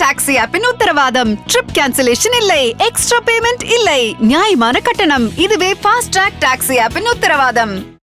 Taxi ஆப்பின் உத்தரவாதம். Trip cancellation இல்லை. எக்ஸ்ட்ரா பேமெண்ட் இல்லை. நியாயமான கட்டணம். இதுவே ஃபாஸ்ட் ட்ராக் டாக்ஸி ஆப்பின் உத்தரவாதம்.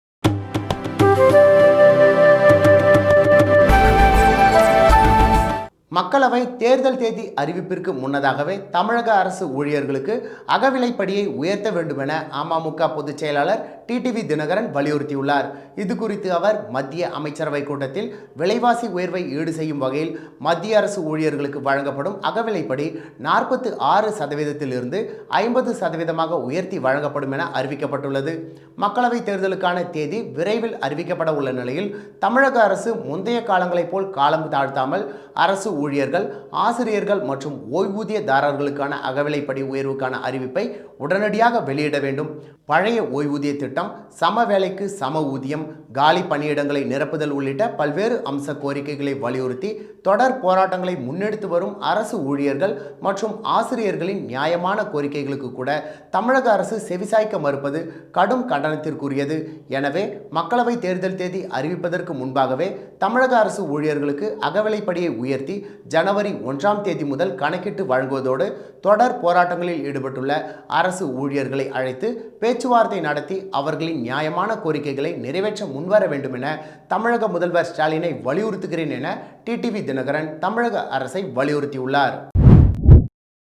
மக்களவை தேர்தல் தேதி அறிவிப்பிற்கு முன்னதாகவே தமிழக அரசு ஊழியர்களுக்கு அகவிலைப்படியை உயர்த்த வேண்டுமென அமமுக பொதுச் செயலாளர் டிடிவி தினகரன் வலியுறுத்தியுள்ளார். இது குறித்து அவர் மத்திய அமைச்சரவை கூட்டத்தில் விலைவாசி உயர்வை ஈடு செய்யும் வகையில் மத்திய அரசு ஊழியர்களுக்கு வழங்கப்படும் அகவிலைப்படி நாற்பத்து ஆறு சதவீதத்திலிருந்து ஐம்பது சதவீதமாக உயர்த்தி வழங்கப்படும் என அறிவிக்கப்பட்டுள்ளது. மக்களவை தேர்தலுக்கான தேதி விரைவில் அறிவிக்கப்பட உள்ள நிலையில் தமிழக அரசு முந்தைய காலங்களைப் போல் காலம் தாழ்த்தாமல் அரசு ஊழியர்கள் ஆசிரியர்கள் மற்றும் ஓய்வூதியதாரர்களுக்கான அகவிலைப்படி உயர்வுக்கான அறிவிப்பை உடனடியாக வெளியிட வேண்டும். பழைய ஓய்வூதிய திட்டம் சம வேலைக்கு சம ஊதியம் காலி பணியிடங்களை நிரப்புதல் உள்ளிட்ட பல்வேறு அம்ச கோரிக்கைகளை வலியுறுத்தி தொடர் போராட்டங்களை முன்னெடுத்து வரும் அரசு ஊழியர்கள் மற்றும் ஆசிரியர்களின் நியாயமான கோரிக்கைகளுக்கு கூட தமிழக அரசு செவிசாய்க்க மறுப்பது கடும் கண்டனத்திற்குரியது. எனவே மக்களவை தேர்தல் தேதி அறிவிப்பதற்கு முன்பாகவே தமிழக அரசு ஊழியர்களுக்கு அகவிலைப்படியை உயர்த்தி ஜனவரி ஒன்றாம் தேதி முதல் கணக்கிட்டு வழங்குவதோடு தொடர் போராட்டங்களில் ஈடுபட்டுள்ள அரசு ஊழியர்களை அழைத்து பேச்சுவார்த்தை நடத்தி அவர்களின் நியாயமான கோரிக்கைகளை நிறைவேற்ற முன்வர வேண்டும் என தமிழக முதல்வர் ஸ்டாலினை வலியுறுத்துகிறேன் என டிடிவி தினகரன் தமிழக அரசை வலியுறுத்தியுள்ளார்.